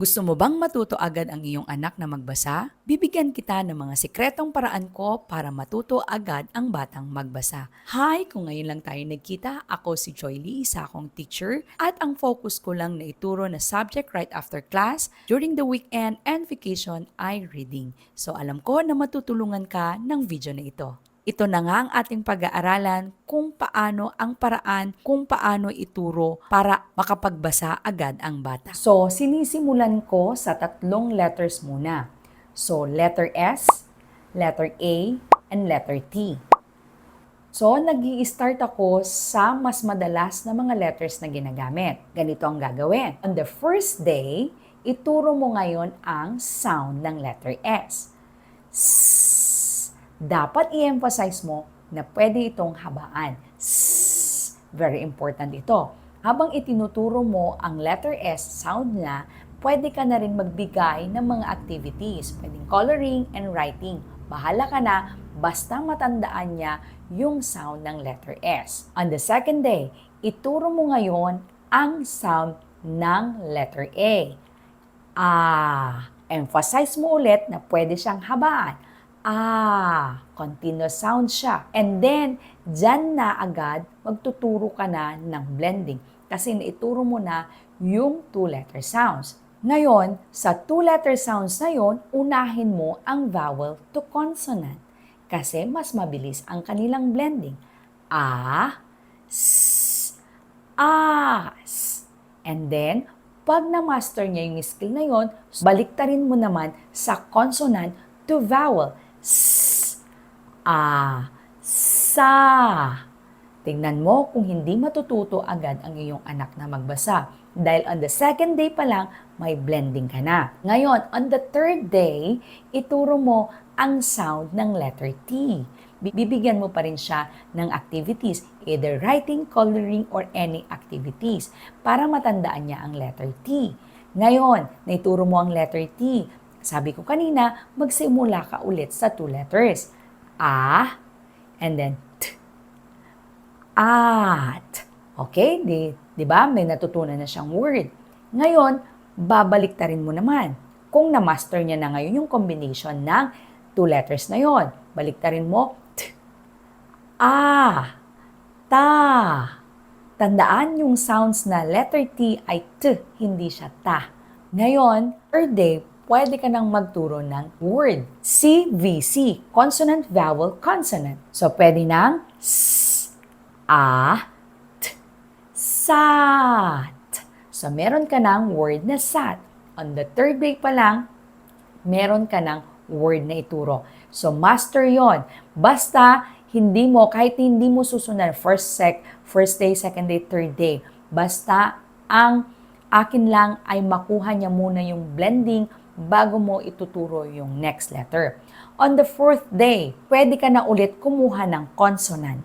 Gusto mo bang matuto agad ang iyong anak na magbasa? Bibigyan kita ng mga sikretong paraan ko para matuto agad ang batang magbasa. Hi! Kung ngayon lang tayo nagkita, ako si Joy Lee, isa akong teacher at ang focus ko lang na ituro na subject right after class, during the weekend and vacation ay reading. So alam ko na matutulungan ka ng video na ito. Ito na nga ang ating pag-aaralan kung paano ang paraan kung paano ituro para makapagbasa agad ang bata. So, sinisimulan ko sa tatlong letters muna. So, letter S, letter A, and letter T. So, nag start ako sa mas madalas na mga letters na ginagamit. Ganito ang gagawin. On the first day, ituro mo ngayon ang sound ng letter S. S dapat i-emphasize mo na pwede itong habaan. S. Very important ito. Habang itinuturo mo ang letter S sound niya, pwede ka na rin magbigay ng mga activities. Pwedeng coloring and writing. Bahala ka na, basta matandaan niya yung sound ng letter S. On the second day, ituro mo ngayon ang sound ng letter A. Ah, emphasize mo ulit na pwede siyang habaan ah, continuous sound siya. And then, dyan na agad magtuturo ka na ng blending kasi naituro mo na yung two-letter sounds. Ngayon, sa two-letter sounds na yon, unahin mo ang vowel to consonant kasi mas mabilis ang kanilang blending. A, s, as. And then, pag na-master niya yung skill na yon, baliktarin mo naman sa consonant to vowel S, A, Sa. Tingnan mo kung hindi matututo agad ang iyong anak na magbasa. Dahil on the second day pa lang, may blending ka na. Ngayon, on the third day, ituro mo ang sound ng letter T. Bibigyan mo pa rin siya ng activities, either writing, coloring, or any activities para matandaan niya ang letter T. Ngayon, naituro mo ang letter T. Sabi ko kanina, magsimula ka ulit sa two letters. A, and then T. At. Okay? Di, di ba? May natutunan na siyang word. Ngayon, babalik ta rin mo naman. Kung na-master niya na ngayon yung combination ng two letters na yon, balik ta rin mo T. A. Ta. Tandaan yung sounds na letter T ay T, hindi siya ta. Ngayon, third day, pwede ka nang magturo ng word. CVC, consonant, vowel, consonant. So, pwede ng S, A, T, SAT. So, meron ka ng word na SAT. On the third day pa lang, meron ka ng word na ituro. So, master yon. Basta, hindi mo, kahit hindi mo susunod, first sec, first day, second day, third day, basta ang akin lang ay makuha niya muna yung blending bago mo ituturo yung next letter. On the fourth day, pwede ka na ulit kumuha ng consonant.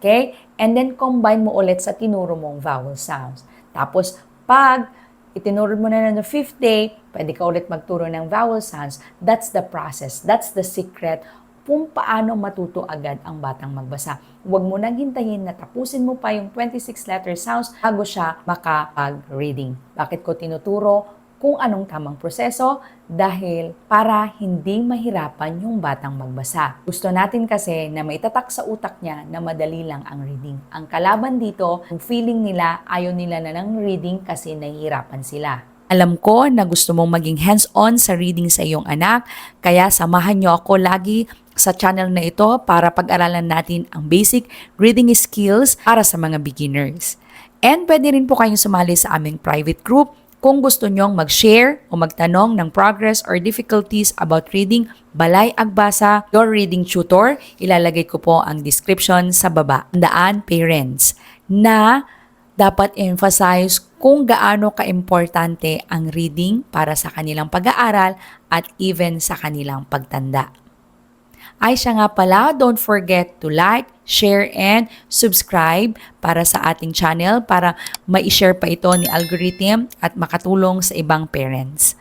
Okay? And then combine mo ulit sa tinuro mong vowel sounds. Tapos, pag itinuro mo na ng fifth day, pwede ka ulit magturo ng vowel sounds. That's the process. That's the secret kung paano matuto agad ang batang magbasa. Huwag mo nang hintayin na tapusin mo pa yung 26 letter sounds bago siya makapag-reading. Bakit ko tinuturo? Kung anong tamang proseso dahil para hindi mahirapan yung batang magbasa. Gusto natin kasi na maitatak sa utak niya na madali lang ang reading. Ang kalaban dito, yung feeling nila ayaw nila na ng reading kasi nahihirapan sila. Alam ko na gusto mong maging hands-on sa reading sa iyong anak, kaya samahan niyo ako lagi sa channel na ito para pag-aralan natin ang basic reading skills para sa mga beginners. And pwede rin po kayong sumali sa aming private group kung gusto nyong mag-share o magtanong ng progress or difficulties about reading Balay Agbasa, your reading tutor, ilalagay ko po ang description sa baba. Daan parents na dapat emphasize kung gaano kaimportante ang reading para sa kanilang pag-aaral at even sa kanilang pagtanda ay siya nga pala, don't forget to like, share, and subscribe para sa ating channel para ma-share pa ito ni algorithm at makatulong sa ibang parents.